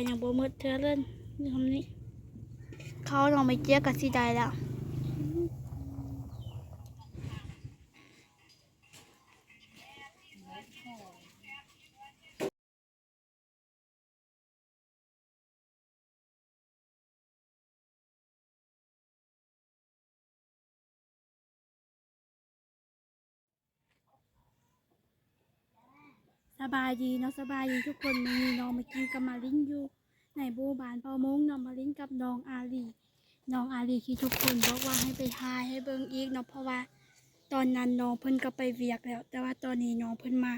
ซอยอย่างโบมืดเธอเล่นนี่คำนี้ เขาลองไปเจี๊ยบกับสีใดแล้วสบายดีเนาะสบายดีทุกคนมันมีน้องมากินกับมาลิ้นอยู่ ในบูบานเปามงน้องมาลิ้นกับน้องอาลีน้องอาลีที่ทุกคนบอกว่าให้ไปทายให้เบิ่งอีกเนาะเพราะว่า ตอนนั้นน้องเพิ่นก็ไปเวียกแล้ว แต่ว่าตอนนี้น้องเพิ่นมา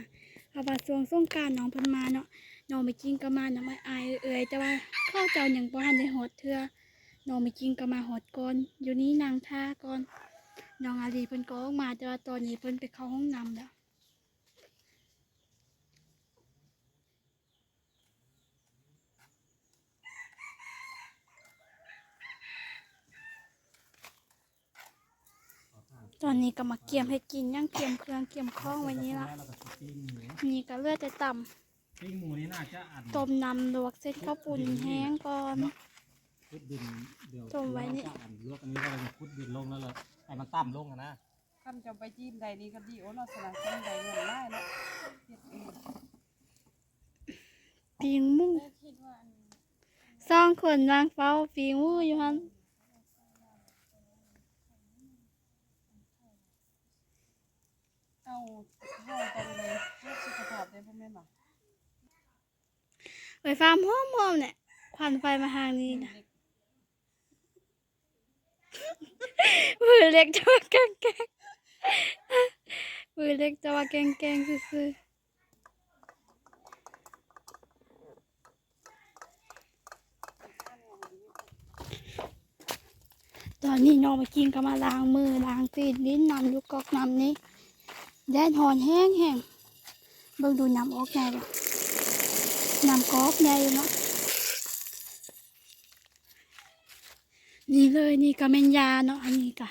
เพราะว่าช่วงสงกรารน้องเพิ่นมาเนาะน้องไปกินก็มาน้ำไม่อายเอ่ยแต่ว่าเข้าเจ้ายังบ่ทันได้หดเทื่อน้องไปกินก็มาหดก่อนอยู่นี่นางท่าก่อนน้องอาลีเพิ่นก็ออกมาแต่ว่าตอนนี้เพิ่นไปเข้าห้องน้ำแล้ว ตอนนี้ก็มาเกี่ยมให้กินย่างเกี่ยมเครื่องเกี่ยมข้องไว้นี้ละแล้วก็ปิ้งหมูนี่ก็เลือดแต่ต่ปิ้งหมูนี่น่าจะอัดำต้มนำลวกเส้นข้าวปุ่นแห้งก่อนคุดดินเดี๋ยวต้มไว้นี่จะอัดลวกอันนี้ก็เลยคุดดินลงแล้วเลยให้มันต่ำลงอะนะคำจะไปจิ้มใดนี้ก็ดีโอ้เนาะสลัดจิ้มใดเงินได้เนาะเฮ็ดเองปีงหมูสองคนนางเฝ้าปีงหมูอยู่ฮัน เอาห่อไปเลยเลือสุขภาพได้พ่อแม่นบ่ไปฟาร์มหอมหอมเนี่ยควันไฟมาทางนี้นะมือเล็กจะว่าแกงแกงมือเล็กจะว่าแกงแกงซื่อตอนนี้น้องมากินก็มาล้างมือล้างตีนลิ้นนำอยุกกอกนำนี้ แดดหอนแห้งแห้งเบิ่งดูน้ำออกไงบ่น้ำกอกใหญ่เนาะนี่เลยนี่ก็เป็นยาเนาะอันนี้ก็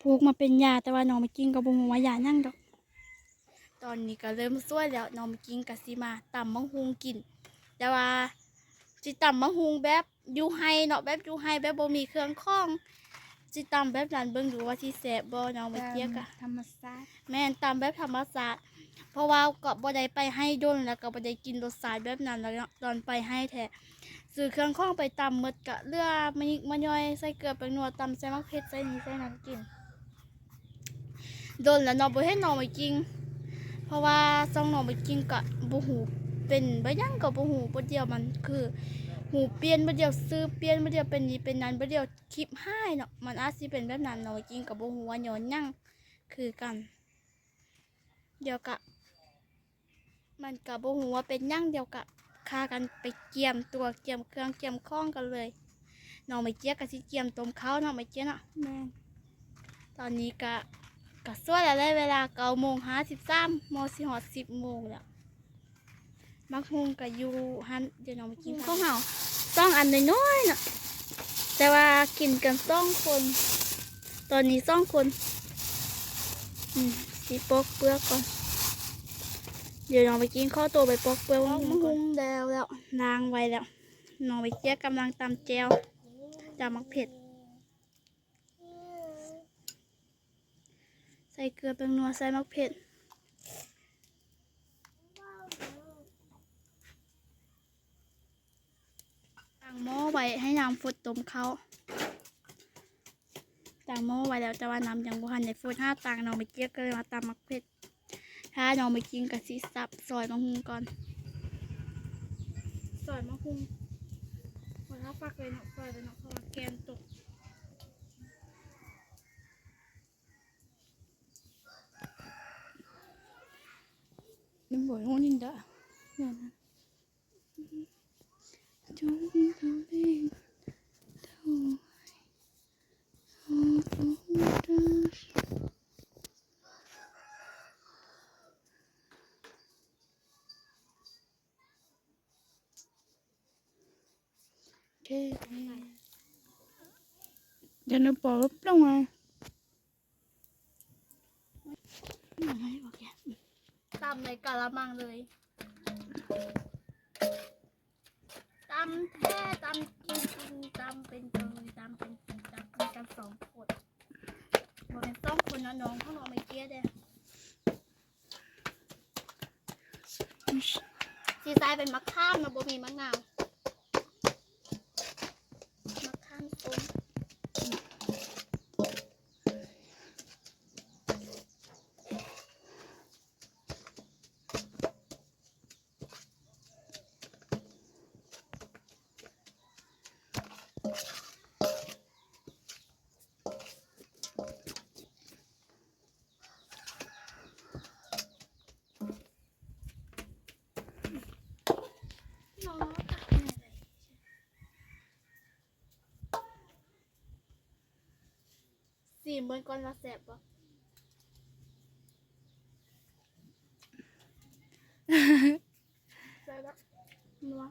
ผูกมาเป็นยาแต่ว่าน้องไม่กินก็บ่ฮู้ว่ายานั่งดอก ตอนนี้ก็เริ่มสวยแล้วน้องไม่กินก็สิมาตำมังหุงกิน แต่ว่าสิตำมังหุงแบบอยู่ไฮเนาะแบบอยู่ไฮแบบบ่มีเครื่องข้อง สิตำแบบนั้นเบิ่งดูว่าสิแซ่บบ่น้องไม่เจียกอะธรรมชาติแม่นตามแบบธรรมศาสตร์เพราะว่าก็บ่ได้ไปให้ดนแล้วก็บ่ได้กินรสชาติแบบนั้นแล้วเนาะตอนไปให้แท้ซื้อเครื่องข้องไปตำหมดกะเลือมะยิกมะย่อยใส่เกลือแป้งนัวตำใส่มะเขือใส่นี่ใส่นั้นกินโดนแล้วเนาะบ่เห็นน้องไปกินเพราะว่าซ่องน้องไปกินก็บ่ฮู้เป็นบ่หยังก็บ่ฮู้บ่เดียวมันคือ หูเปลี่ยนบ่เดียวซื้อเปลี่ยนบ่เดียวเป็นนี้เป็นนั้นบ่เดียวคลิปให้เนาะมันอาจสิเป็นแบบนั้นน้องไปกินก็บ่ฮู้ว่าย้อนหยังคือกัน เดียวกะ มันกะบ่ฮู้ว่าเป็นหยังเดียวกะคากันไปเกียมตัวเกียมเครื่องเกียมข้องกันเลยน้องไม่เจี๊ยกะสิเกียมต้มข้าวน้องไม่เจี๊ยเนาะแม่ตอนนี้กะกะสวยแล้วได้เวลาเก้าโมงห้าสิบสามโมสิหอดสิบโมงแล้ว มักฮุงกะอยู่หันเดี๋ยวน้องไปกินข้าวเหาต้องอันน้อยๆเนาะแต่ว่ากินกันสองคน ตอนนี้สองคนอืมสีปอกเปลือกก่อน เดี๋ยวน้องไปกินข้าวตัวไปปอกเปลือกมะฮุงแล้วแล้วนางไว้แล้วน้องไปเจี๊ยกกำลังตำแจวจามักเผ็ดใส่เกลือเป็นนัวใส่มักเผ็ดตั้งหม้อไว้ ให้น้ำฝุดต้มเขาตั้งหม้อไว้แล้วแต่ว่าน้ำยังบ่ทันได้ฝุดห้าตังน้องไปเจี๊ยกก็เลยมาตำมักเผ็ดถ้าน้องไปกินกับซีสับซอยมะฮุงก่อนซอยมะฮุงวันถ้าฟักเลยเนาะซอยเลยเนาะเพราะว่าแกนตกมันบ่อยงนินดาเนี่ยนะ จงทำเองเท่าไหร่โอ้โหโอเคเดี๋ยวเราปอกลงตำเลยำแท้ตำกินกินตำเป็นจริงตำเป็นกินตำกินกันสองคนบอกเป็นสองคนนะน้องข้างนอกไม่เกี้ยเด้สีซ้ายเป็นมะข้ามนะบ่มีมะนาวมะข้ามต้ม น้องตักแม่เลย สีเหมือนก่อนว่าแสบปะแสบปะนัว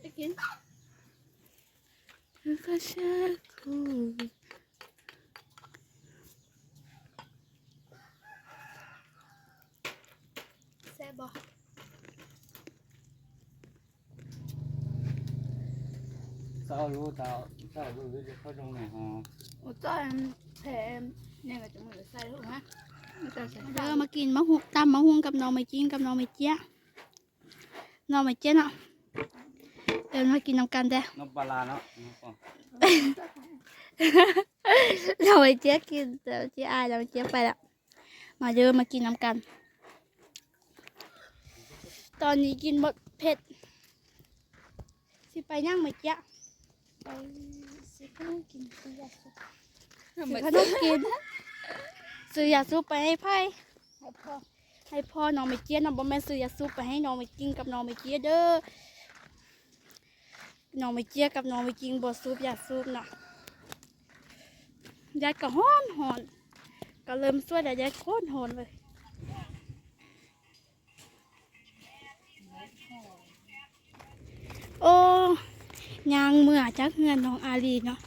ไปกินก็ชาคูแสบปะเศร้ารู้เศร้าเศร้ารู้จะเข้าตรงไหนฮะโอ้ต้อยแผลเนี่ยก็จะมือใส่ถูกไหมมันจะใส่เด้อมากินมะฮุงตำมะฮุงกับน้องไม่จิ้งกับน้องไม่เจี๊ยะน้องไม่เจี๊ยะเนาะเดินมากินน้ำกันเด้อน้ำปลาร้าเนาะเราไปเจ๊กินเดี๋ยวเจ๊อายเราไปเจ๊ไปละมาเยอะมากินน้ำกัน ตอนนี้กินหมดเผ็ดสิไปย่างไหมเจ๊ ไปสิก็กินซื้อยาสุกซื้อขนมกินซื้อยาซุปไปให้ไพ่ให้พ่อให้พ่อน้องไม่เจี๊ยน้องบ่แม่นซื้อยาซุปไปให้น้องไม่กินกับน้องไม่เจี๊ยเด้อน้องไม่เจี๊ยกับน้องไม่กินบ่ซุปยาซุปเนาะยายก็ฮ้อนหอนก็เริ่มสวยแต่ยายโคตรหอนเลย โอ้ ยางเมื่อจักเงินน้องอาลีเนาะ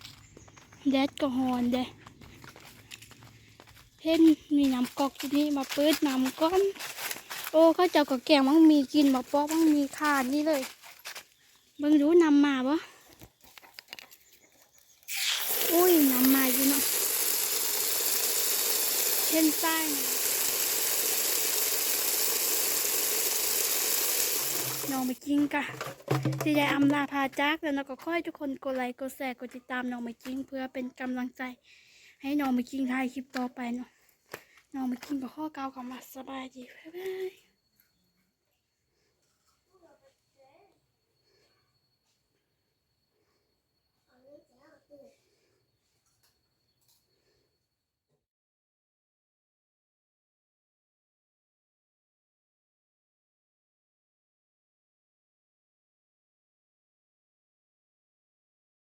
แดดก็ฮอนเด้เห็นมีน้ำกอกที่นี่มาเปิดน้ำก้อน โอ้เขาเจ้าก็แกงมังมีกินมาปอกมังมีขาดนี่เลยเบิ่งดูน้ำมาบ่อุ้ยนำมาอยู่เนาะเช่นใต้ น้องไปกิ้งกะที่ได้อำลาพาจากแล้วเราก็ค่อยทุกคนกดไลค์กดแชร์กดติดตามน้องไปกิ้งเพื่อเป็นกำลังใจ ให้น้องไปกิ้งถ่ายคลิปต่อไปเนาะน้องไปกิ้งกับข้อเก่ากับมาสบายดีบ๊ายบาย对。